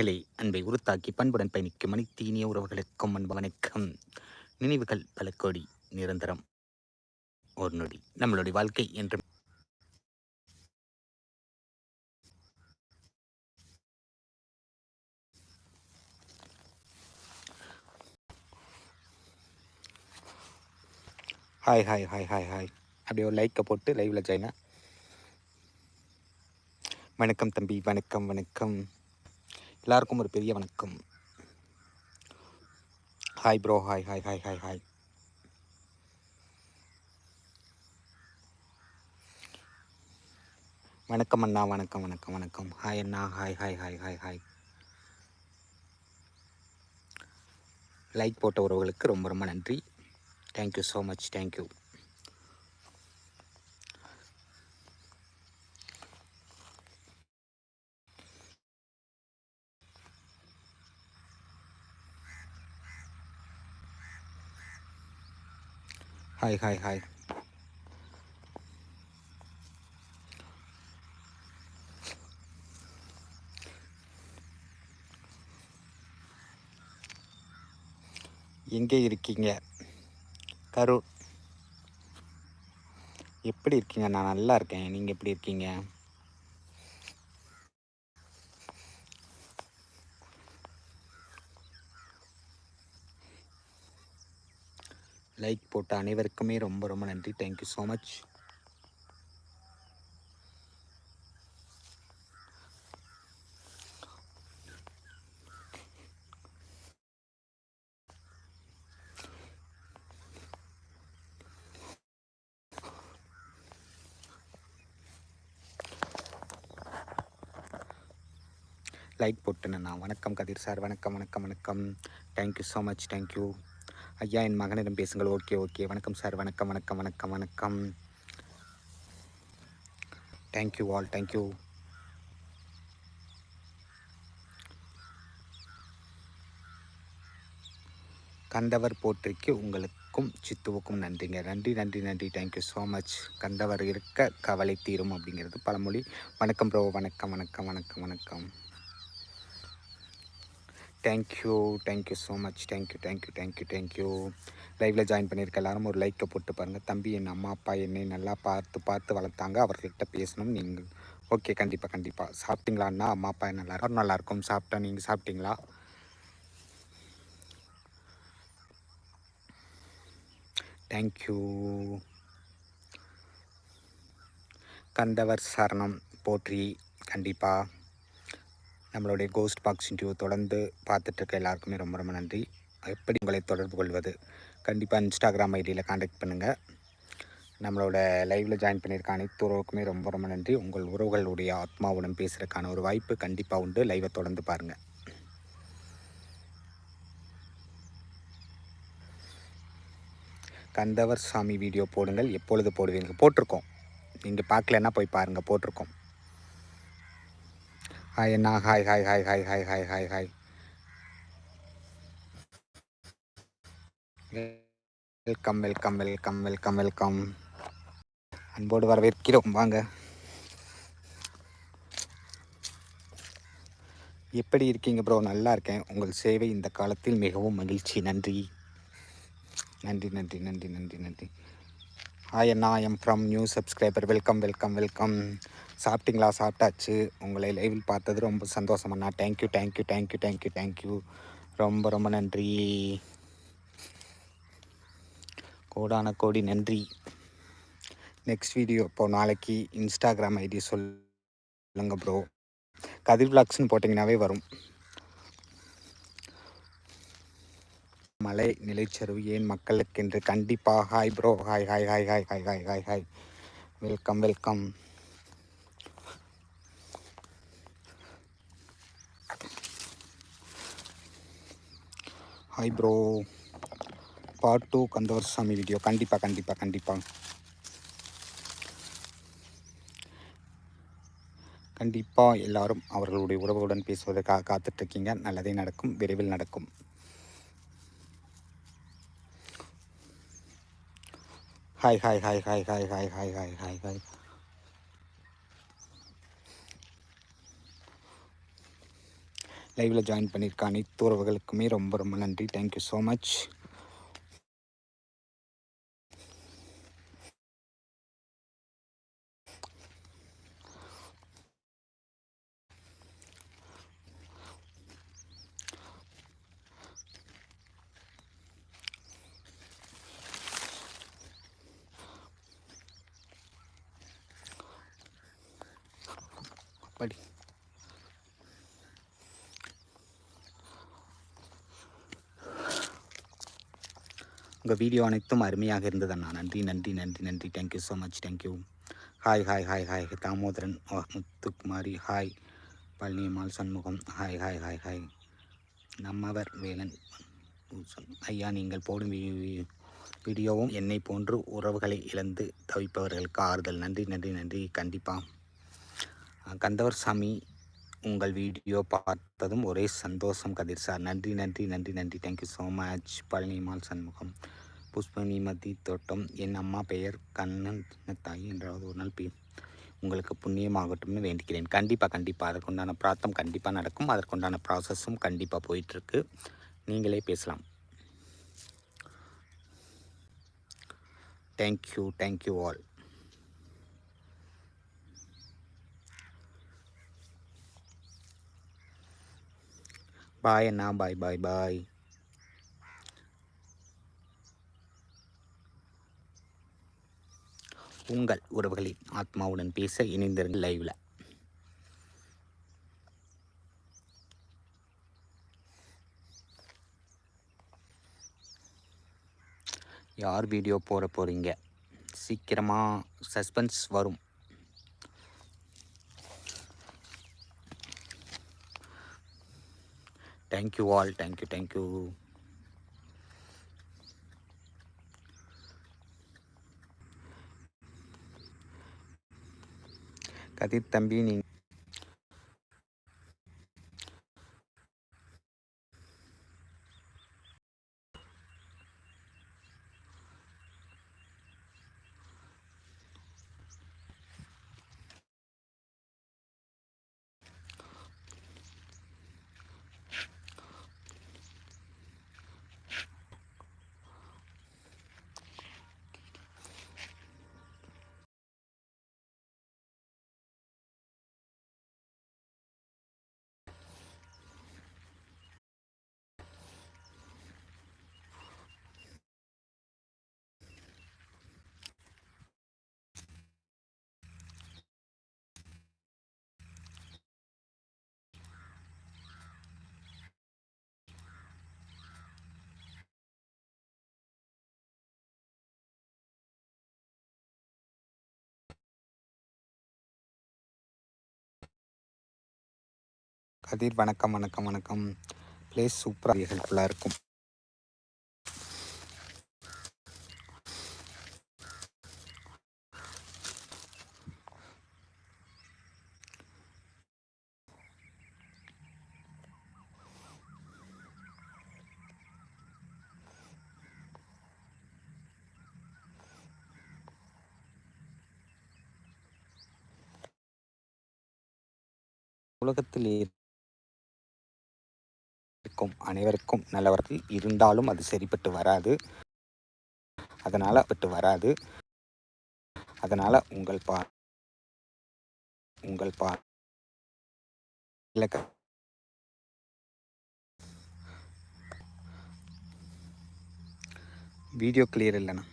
மக்களே அன்பை உருத்தாக்கி பண்புடன் பயணிக்கும் மணித்தீனிய உறவுகளுக்கும் அன்பு வணக்கம். நினைவுகள் பல கோடி நிரந்தரம். ஒரு நொடி நம்மளுடைய வாழ்க்கை என்று hi hi hi hi hi அப்படியே ஒரு லைக்கை போட்டு லைவில் ஜாயினா வணக்கம் தம்பி வணக்கம் வணக்கம். எல்லாருக்கும் ஒரு பெரிய வணக்கம். Hi bro hi hi hi hi hi வணக்கம் அண்ணா வணக்கம் வணக்கம் வணக்கம். ஹாய் அண்ணா hi hi hi hi hi like போட்ட உறவுகளுக்கு ரொம்ப ரொம்ப நன்றி. Thank you so much thank you hi hi hi எங்கே இருக்கீங்க? கரூர். எப்படி இருக்கீங்க? நான் நல்லா இருக்கேன். நீங்கள் எப்படி இருக்கீங்க? லைக் போட்ட அனைவருக்குமே ரொம்ப ரொம்ப நன்றி. Thank you so much like போட்டுனேண்ணா வணக்கம் கதிர் சார். வணக்கம் வணக்கம் வணக்கம். தேங்க்யூ ஸோ மச் தேங்க்யூ ஐயா என் மகனிடம் பேசுங்கள். Okay okay. வணக்கம் சார். வணக்கம் வணக்கம் வணக்கம் வணக்கம். Thank you all thank you கந்தவர் போற்றிக்கு உங்களுக்கும் சித்துவுக்கும் நன்றிங்க. நன்றி நன்றி நன்றி. தேங்க்யூ ஸோ மச் கந்தவர் இருக்க கவலை தீரும் அப்படிங்கிறது பழமொழி. வணக்கம் ப்ரோ வணக்கம் வணக்கம் வணக்கம் வணக்கம். Thank you thank you so much thank you thank you thank you thank you லைவில் ஜாயின் பண்ணியிருக்க எல்லாரும் ஒரு லைக்கை போட்டு பாருங்கள் தம்பி என் அம்மா அப்பா என்னை நல்லா பார்த்து பார்த்து வளர்த்தாங்க. அவர்கள்ட்ட பேசணும் நீங்கள். ஓகே கண்டிப்பாக கண்டிப்பாக சாப்பிட்டீங்களாண்ணா? அம்மா அப்பா நல்லா இருக்கும். நல்லாயிருக்கும் சாப்பிட்டா நீங்கள் சாப்பிட்டீங்களா? தேங்க்யூ கந்தவர் சரணம் போற்றி. கண்டிப்பாக நம்மளுடைய கோஸ்ட் பாக்ஸ் இன்டர்வியூ தொடர்ந்து பார்த்துட்ருக்க எல்லாருக்குமே ரொம்ப ரொம்ப நன்றி. எப்படி உங்களை தொடர்பு கொள்வது? கண்டிப்பாக இன்ஸ்டாகிராம் ஐடியில் காண்டாக்ட் பண்ணுங்கள் நம்மளோட லைவில் ஜாயின் பண்ணியிருக்க அனைத்து உறவுக்குமே ரொம்ப ரொம்ப நன்றி. உங்கள் உறவுகளுடைய ஆத்மாவுடன் பேசுகிறதுக்கான ஒரு வாய்ப்பு கண்டிப்பாக உண்டு. லைவை தொடர்ந்து பாருங்கள் கந்தவர் சாமி வீடியோ போடுங்கள். எப்பொழுது போடுவீங்க? போட்டிருக்கோம். நீங்கள் பார்க்கலன்னா போய் பாருங்கள் போட்டிருக்கோம். ஹாய் அண்ணா hi hi hi hi hi hi hi hi welcome welcome welcome welcome welcome அன்போடு வரவேற்கிறோம். வாங்க. எப்படி இருக்கீங்க ப்ரோ நல்லா இருக்கேன். உங்கள் சேவை இந்த காலத்தில் மிகவும் மகிழ்ச்சி. நன்றி. நன்றி நன்றி நன்றி நன்றி நன்றி. Hi Anna. Am from new subscriber welcome welcome welcome சாப்பிட்டீங்களா? சாப்பிட்டாச்சு. உங்களை லைவில் பார்த்தது ரொம்ப சந்தோஷமண்ணா thank you thank you thank you thank you thank you ரொம்ப ரொம்ப நன்றி. கோடான கோடி நன்றி. நெக்ஸ்ட் வீடியோ இப்போ நாளைக்கு இன்ஸ்டாகிராம் ஐடி சொல்லுங்க ப்ரோ கதிர் விளாக்ஸ்னு போட்டிங்கனாவே வரும். மலை நிலைச்சரிவு ஏன் மக்களுக்கென்று கண்டிப்பாக hi bro hi hi hi hi hi hi hi hi welcome welcome hi bro part two கந்தவர் சாமி வீடியோ கண்டிப்பாக கண்டிப்பாக கண்டிப்பாக கண்டிப்பாக எல்லாரும் அவர்களுடைய உறவுகளுடன் பேசுவதற்காக காத்துட்ருக்கீங்க. நல்லதே நடக்கும் விரைவில் நடக்கும். Hi hi hi hi hi hi hi hi hi hi லைவில் ஜாயின் பண்ணியிருக்க அனைத்து உறவுகளுக்குமே ரொம்ப ரொம்ப நன்றி. தேங்க்யூ ஸோ மச் படி. உங்கள் வீடியோ அனைத்தும் அருமையாக இருந்தது அண்ணா. நன்றி நன்றி நன்றி நன்றி. Thank you so much thank you hi hi hi hi Damodaran Muthukumari hi Palaniammal Shanmugam. Hi hi hi hi நம்மவர் வேலன் ஐயா நீங்கள் போடும் வீடியோவும் என்னை போன்று உறவுகளை இழந்து தவிப்பவர்களுக்கு ஆறுதல் நன்றி நன்றி நன்றி. கண்டிப்பாக கந்தவர் சாமி உங்கள் வீடியோ பார்த்ததும் ஒரே சந்தோஷம் கதிர் சார். நன்றி நன்றி நன்றி நன்றி. Thank you so much Palaniammal Shanmugam. புஷ்பனி மதி தோட்டம் என் அம்மா பெயர் கண்ணன் தாய் என்றாவது ஒரு நாள் பி உங்களுக்கு புண்ணியமாகட்டும்னு வேண்டிக்கிறேன். கண்டிப்பாக கண்டிப்பாக அதற்குண்டான பிரார்த்தம் கண்டிப்பாக நடக்கும். அதற்குண்டான ப்ராசஸும் கண்டிப்பாக போயிட்டுருக்கு. நீங்களே பேசலாம். Thank you thank you all bye Anna. Bye bye bye உங்கள் உறவுகளின் ஆத்மாவுடன் பேச இணைந்திருங்கள் லைவ்ல. யார் வீடியோ போட போகிறீங்க சீக்கிரமாக சஸ்பென்ஸ் வரும். Thank you all thank you thank you Kathir தம்பி நீ கதிர் வணக்கம் வணக்கம் வணக்கம். ப்ளேஸ் சூப்பராக ஹெல்ப்ஃபுல்லாக இருக்கும். உலகத்தில் இருக்கும் அனைவருக்கும் நல்லவர்கள் இருந்தாலும் அது சரிப்பட்டு வராது. அதனால் பட்டு வராது. அதனால் உங்கள் பா உங்கள் பா இலக்க வீடியோ கிளியர் இல்லைண்ணா.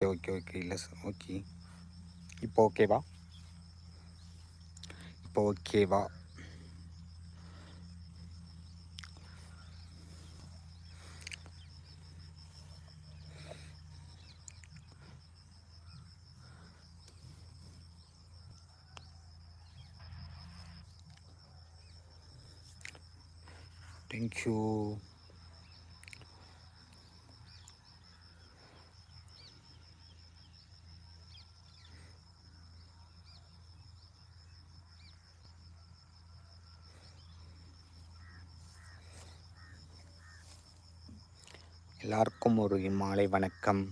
ஓகே ஓகே ஓகே இல்லை சார் ஓகே. இப்போ ஓகேவா இப்போ ஓகேவா தேங்க்யூ எல்லாருக்கும் ஒரு இம்மாலை வணக்கம்.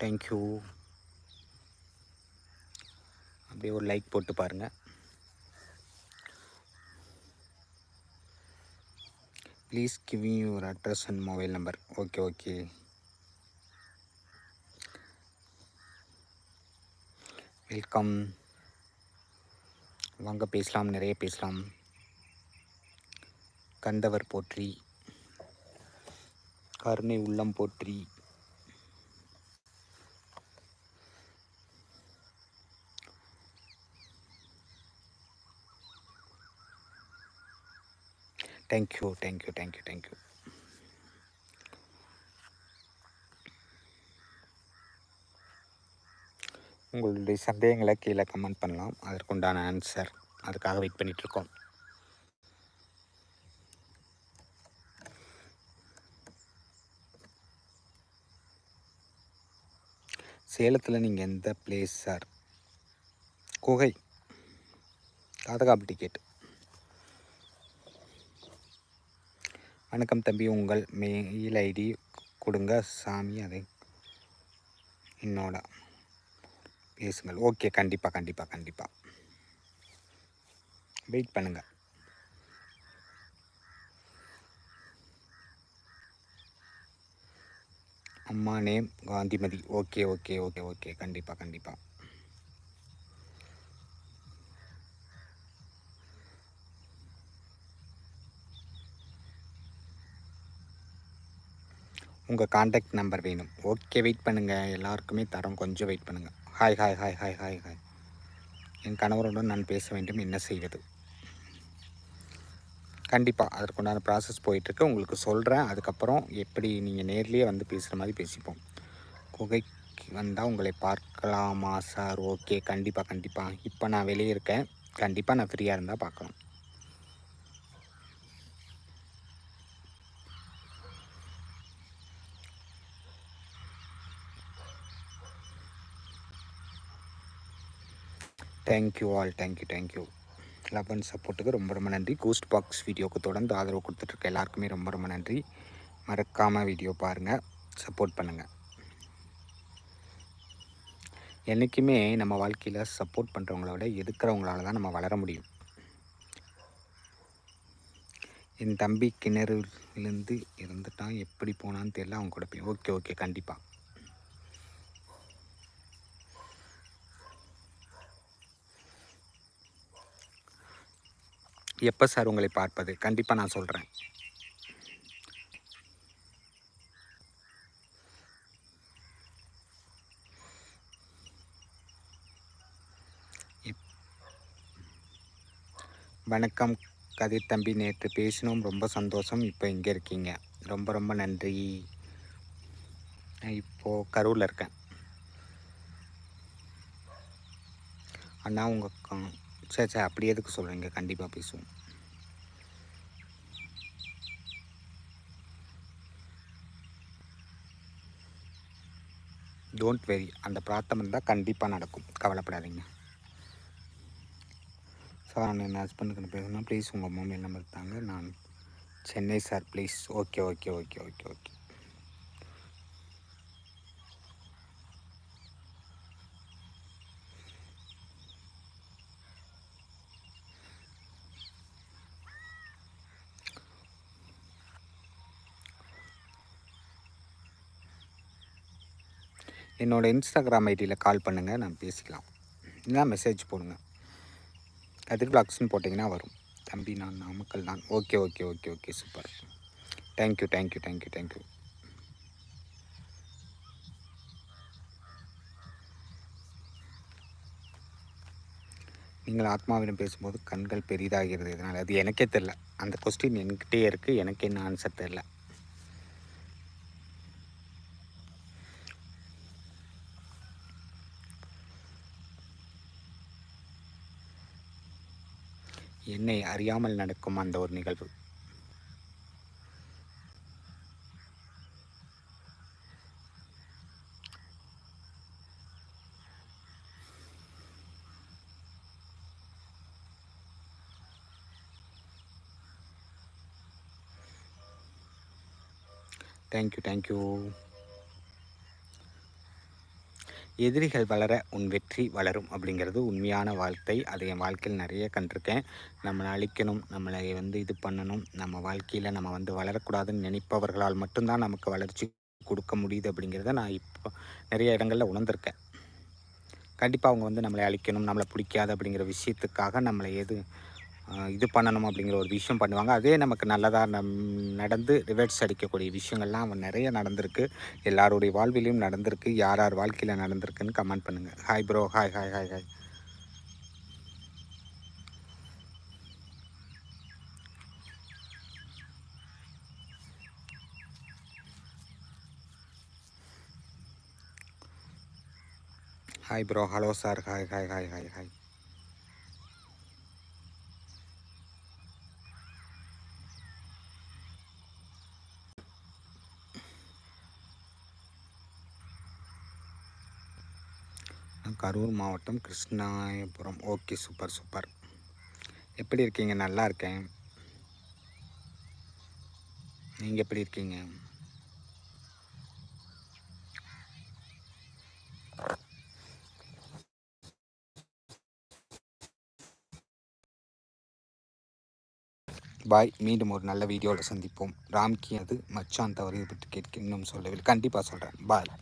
தேங்க்யூ அப்படியே ஒரு லைக் போட்டு பாருங்கள் please giving your address and mobile number okay okay welcome வாங்க பேசலாம் நிறைய பேசலாம். கந்தவர் போற்றி. கருணை உள்ளம் போற்றி. தேங்க்யூ தேங்க்யூ தேங்க்யூ தேங்க்யூ உங்களுடைய சந்தேகங்களை கீழே கமெண்ட் பண்ணலாம். அதற்குண்டான ஆன்சர் அதுக்காக வெயிட் பண்ணிகிட்ருக்கோம் சேலத்தில் நீங்கள் எந்த பிளேஸ் சார் குகை. காதகாப்பு டிக்கெட் வணக்கம் தம்பி. உங்கள் மெயில் ஐடி கொடுங்க. சாமி அதை என்னோட பேசுங்கள். ஓகே கண்டிப்பாக கண்டிப்பாக கண்டிப்பாக வெயிட் பண்ணுங்கள் அம்மா name Kanthimathi. Okay okay okay okay கண்டிப்பாக கண்டிப்பாக உங்கள் காண்டாக்ட் நம்பர் வேணும். ஓகே வெயிட் பண்ணுங்கள் எல்லாருக்குமே தரோம். கொஞ்சம் வெயிட் பண்ணுங்கள் hi hi hi hi hi hi என் கணவருடன் நான் பேச வேண்டும். என்ன செய்வது? கண்டிப்பாக அதற்குண்டான ப்ராசஸ் போயிட்டுருக்கு. உங்களுக்கு சொல்கிறேன் அதுக்கப்புறம் எப்படி நீங்கள் நேர்லேயே வந்து பேசுகிற மாதிரி பேசிப்போம். குகைக்கு வந்தால் உங்களை பார்க்கலாமா சார் ஓகே கண்டிப்பாக கண்டிப்பாக இப்போ நான் வெளியே இருக்கேன். கண்டிப்பாக நான் ஃப்ரீயாக இருந்தால் பார்க்கலாம். Thank you all thank you thank you love and சப்போர்ட்டுக்கு ரொம்ப ரொம்ப நன்றி. கூஸ்ட் பாக்ஸ் வீடியோவுக்கு தொடர்ந்து ஆதரவு கொடுத்துட்ருக்க எல்லாருக்குமே ரொம்ப ரொம்ப நன்றி. மறக்காமல் வீடியோ பாருங்கள் சப்போர்ட் பண்ணுங்கள் என்றைக்குமே நம்ம வாழ்க்கையில் சப்போர்ட் பண்ணுறவங்கள விட எதுக்கிறவங்களால தான் நம்ம வளர முடியும். என் தம்பி கிணறுலேருந்து இருந்துட்டான் எப்படி போனான்னு தெரியல. அவங்க கூட போய் ஓகே ஓகே கண்டிப்பாக எப்போ சார் உங்களை பார்ப்பது? கண்டிப்பாக நான் சொல்கிறேன் வணக்கம் கதிர் தம்பி. நேற்று பேசினோம். ரொம்ப சந்தோஷம். இப்போ இங்கே இருக்கீங்க. ரொம்ப ரொம்ப நன்றி. இப்போது கரூரில் இருக்கேன். அண்ணா உங்கள் சரி சரி அப்படி எதுக்கு சொல்கிறீங்க கண்டிப்பாக பேசுவோம். டோன்ட் வெரி அந்த பிரார்த்தம் இருந்தால் கண்டிப்பாக நடக்கும். கவலைப்படாதீங்க. சார் நான் என் ஹஸ்பண்டுக்கு பேசணும் ப்ளீஸ் உங்கள் மொபைல் நம்பர் தாங்க. நான் Chennai sir please okay okay okay okay okay என்னோடய இன்ஸ்டாகிராம் ஐடியில் கால் பண்ணுங்கள் நான் பேசிக்கலாம். இல்லைனா மெசேஜ் போடுங்க. கதிர் பிளாக்ஸ்னு போட்டிங்கன்னா வரும். தம்பி நான் நாமக்கல் தான். Okay okay okay okay super thank you thank you thank you thank you நீங்கள் ஆத்மாவிடம் பேசும்போது கண்கள் பெரிதாகிறது. இதனால் அது எனக்கே தெரில அந்த கொஸ்டின் என்கிட்டே இருக்குது எனக்கு என்ன ஆன்சர் தெரில என்னை அறியாமல் நடக்கும் அந்த ஒரு நிகழ்வு. தேங்க்யூ தேங்க்யூ எதிரிகள் வளர உன் வெற்றி வளரும் அப்படிங்கிறது உண்மையான வாழ்த்தை அதை என் வாழ்க்கையில் நிறைய கண்டிருக்கேன். நம்மளை அழிக்கணும் நம்மளை வந்து இது பண்ணணும் நம்ம வாழ்க்கையில் நம்ம வந்து வளரக்கூடாதுன்னு நினைப்பவர்களால் மட்டும்தான் நமக்கு வளர்ச்சி கொடுக்க முடியுது அப்படிங்கிறத நான் இப்போ நிறைய இடங்களில் உணர்ந்திருக்கேன். கண்டிப்பாக அவங்க வந்து நம்மளை அழிக்கணும் நம்மளை பிடிக்காது அப்படிங்கிற விஷயத்துக்காக நம்மளை எது இது பண்ணணும் அப்படிங்கிற ஒரு விஷயம் பண்ணுவாங்க. அதே நமக்கு நல்லதாக நம் நடந்து ரிவர்ட்ஸ் அடிக்கக்கூடிய விஷயங்கள்லாம் அவன் நிறைய நடந்திருக்கு. எல்லாருடைய வாழ்விலையும் நடந்திருக்கு. யார் யார் வாழ்க்கையில் நடந்திருக்குன்னு கமெண்ட் பண்ணுங்கள் hi bro hi hi hi hi hi bro hello sir hi hi hi hi hi Karur மாவட்டம் கிருஷ்ணாயபுரம். Okay super super. எப்படி இருக்கீங்க? நல்லா இருக்கேன். நீங்கள் எப்படி இருக்கீங்க? பாய் மீண்டும் ஒரு நல்ல வீடியோவில் சந்திப்போம். ராம்கி அது மச்சான் தவறு பற்றி கேட்க இன்னும் சொல்லவில்லை. கண்டிப்பாக சொல்கிறேன் பாய்.